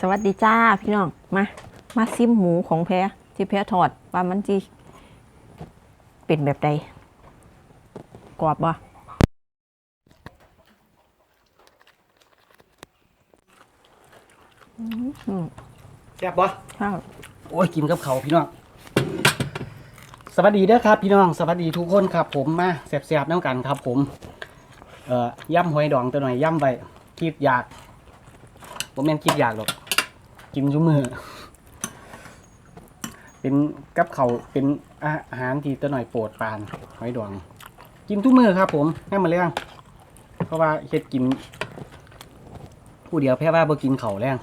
สวัสดีจ้าพี่น้อง มา มาซิมหมูของแพรที่แพรทอดว่ามันจีเป็นแบบใดกรอบบ่อืมแซ่บปะข้าวโอ้ยกินกับเขาวพี่น้อง สวัสดีเด้อครับ พี่น้อง สวัสดีทุกคนครับ ผมมาแซ่บๆน้ำกันครับ ผม เอ่อย่ำหอยดองตัวหน่อยย่ำไปคิดอยากผมแม่นคิดอยากหรอก กินชุ่มือเป็นกับเขาเป็นอาหารที่ตัวหน่อยโปรดปานหอยดองกินทุกมือครับ ผมให้มาเรื่องเพราะว่าเฮ็ดกิน ผู้เดียวแพ้ว่าบ่กินเขาวแรง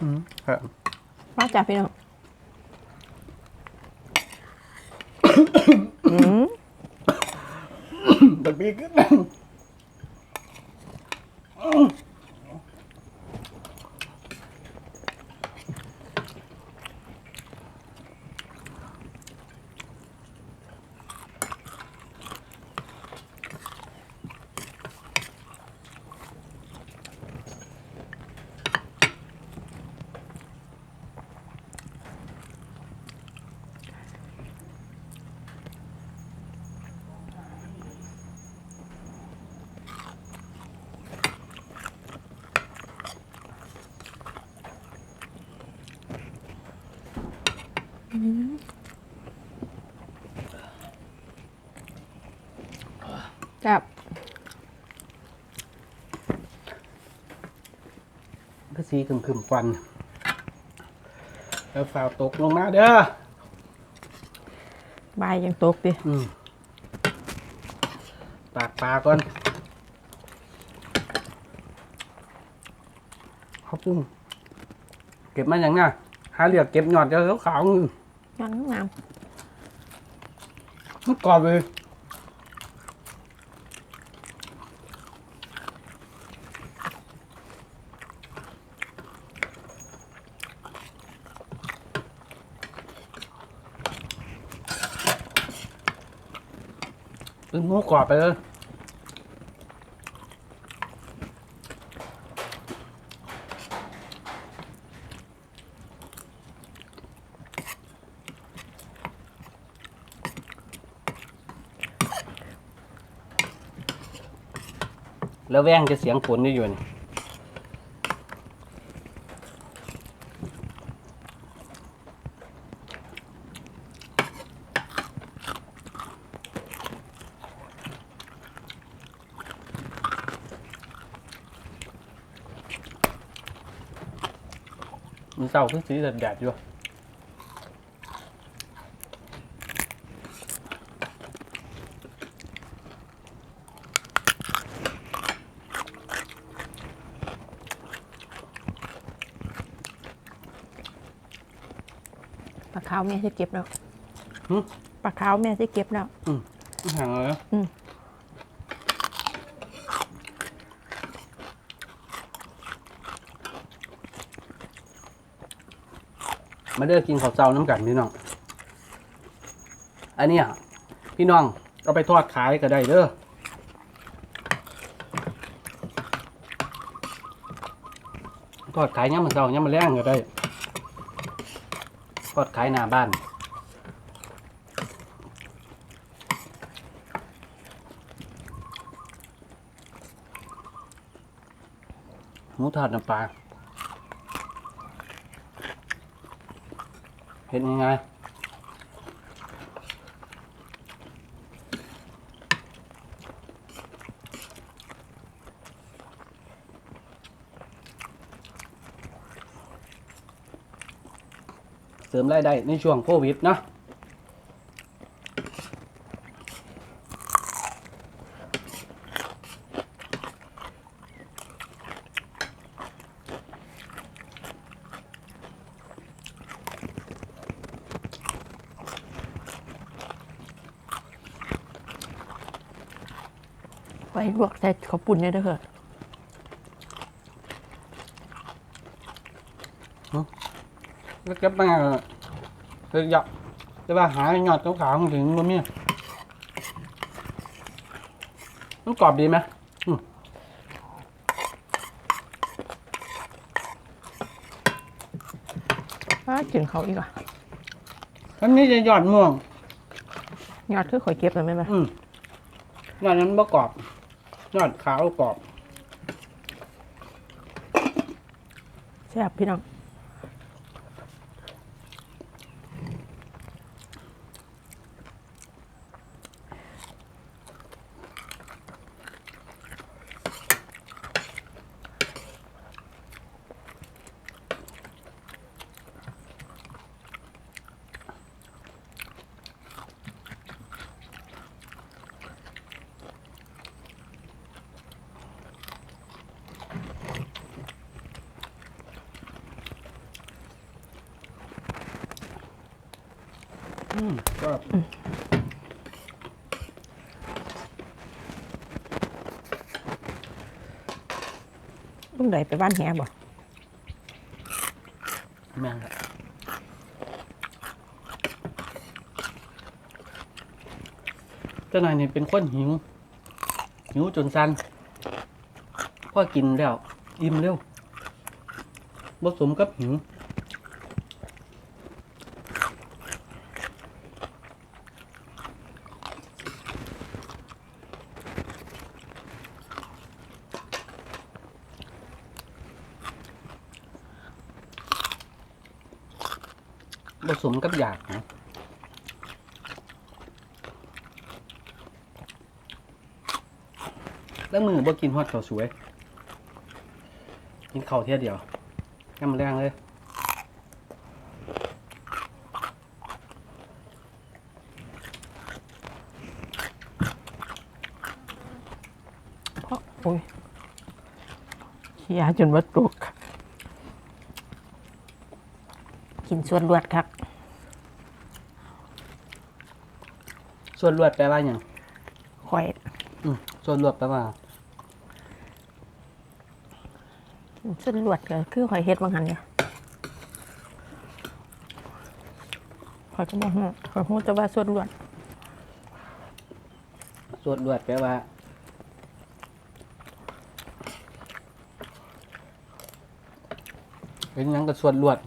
อืมครับมาจ้าพี่น้อง แบบนี้ขึ้น จับก็สีขึ้มขึ้มๆควัน แล้วฝ่าวตกลงมาเด้อ ใบายยังตกดิอืมปากปลาก่อนเขาปุ้งเก็บมาอย่างน่ะหาเหลือกเก็บหยอดเดี๋ยวขาวๆมือยังงามมันกรอบเลย อืมหมูกรอบไปเลยแล้วแว่งจะเสียงฝนอยู่นี่ มันเศร้าขึ้นสีแดดๆอยู่ปลาขาวแม่จะเก็บแล้วหึปลาขาวแม่จะเก็บแล้วห่างเลยนะอืม มาเด้อกินข้าวเจ้าน้ำกันพี่น้อง อันนี้พี่น้องเอาไปทอดขายก็ได้เด้อทอดขายย่ำมันเจ้าย่ำมันแรงก็ได้ทอดขายหน้าบ้านหมูทอดน้ำปลา เห็นยังไงเสริมรายได้ในช่วงโควิดนะ ไว้ลวกใส่ข้าวปุ่นเนี่ยเด้อเถอะก็เก็บมาเฮ้ยอยากจะว่าหาหยอดขาวๆถึงบ่มีมันกรอบดีไหมอืมอ้ากินเขาอีกอะอันนี้จะยอดม่วงยอดคือข่อยเก็บเลยไหมล่ะอืมยอดนั้นบ่กรอบ ยอดขาวกรอบ แซ่บพี่น้อง อืมก็ลุงใดไปบ้านแหบ่แม่งครับเจ้านายนี่เป็นคนหิว หิวจนสันพ่อกินแล้ว อิ่มเร็วผสมกับหิว ผสมกับอยากนะแล้วมือบ่กินฮอดข้าวสวย กินข้าวเที่ยเดียวน้ำแรงเลยเพราะโอ้ยเขียจนวัดตุกกินส่วนรวดครับ ส่วนรวดแปลว่าอย่างข่อยอืมส่วนรวดแปลว่าส่วนรวดก็คือข่อยเฮ็ดบางหันเนี่ยข่อยก็บอกข่อยพูดแต่ว่าส่วนรวดส่วนรวดแปลว่าเป็นหยังกับส่วนรวด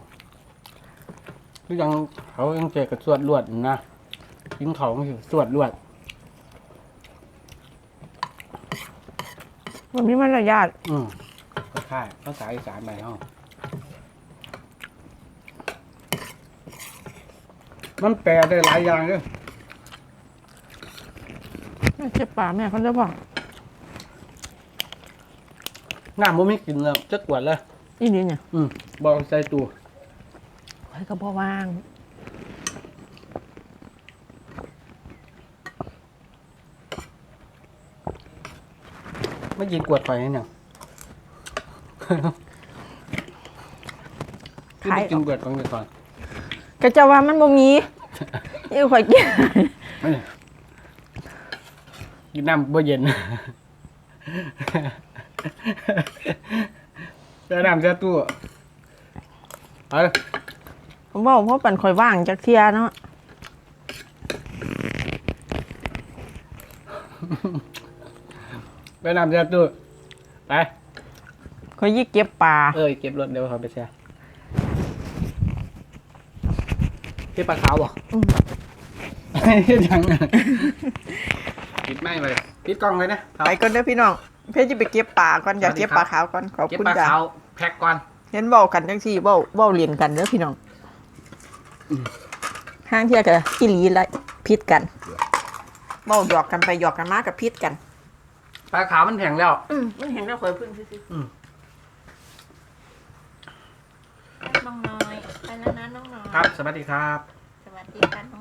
คือยังเขายังเจอกับส่วนรวดนะ กินเขาก็คือส่วนรวดมันมีมารยาทอืมก็ค่ายภาษาอีสานไปห้องมันแปลได้หลายอย่างเลยแม่เจ็บป่าแม่เขาจะบอกน้ำมันไม่กินแล้วจะกวดเลยอีนี่เนี่ย อืมบอกใส่ตัวข่อยก็บ่ว่าง ไม่กินกวดไฟให้เนี่ยพี่ไปกินกวดก่อนเดี๋ยวก่อนก็จะว่ามันบ่มีนี่ข่อยกินไม่กินน้ำบ่เย็นเจะน้ำเจะตู้เอาเลยผมบอกเพราะปันข่อยว่างจากเที่ยเนาะ ไปน้ำเจะตู้ไปข่อยยี่เก็บปลาเอ้ยเก็บรถเดี๋ยวเขาไปแช่เก็บปลาขาวบ่อืมเฮ็ดหยังอะปิดไม่เลยปิดกล้องเลยนะไปก่อนเด้อพี่น้องเพื่อจะไปเก็บปลาก่อนอยากสวัสดีเก็บครับปลาขาวก่อนขอบเก็บคุณปลาจ้ะขาวแพ็กก่อน เห็นเว้ากันจังซี่เว้าเว้าเรียนกันเด้อพี่น้องห้างเที่ยก็อีหลีละพิษกันเว้าหยอกกันไปหยอกกันมากับพิษกัน ปลาขาวมันแข็งแล้ว อืมมันเห็นแล้วข่อยพึ่งซื่ออืมๆน้องน้อย ไปแล้วนะน้องน้อย ครับ สวัสดีครับ สวัสดีค่ะ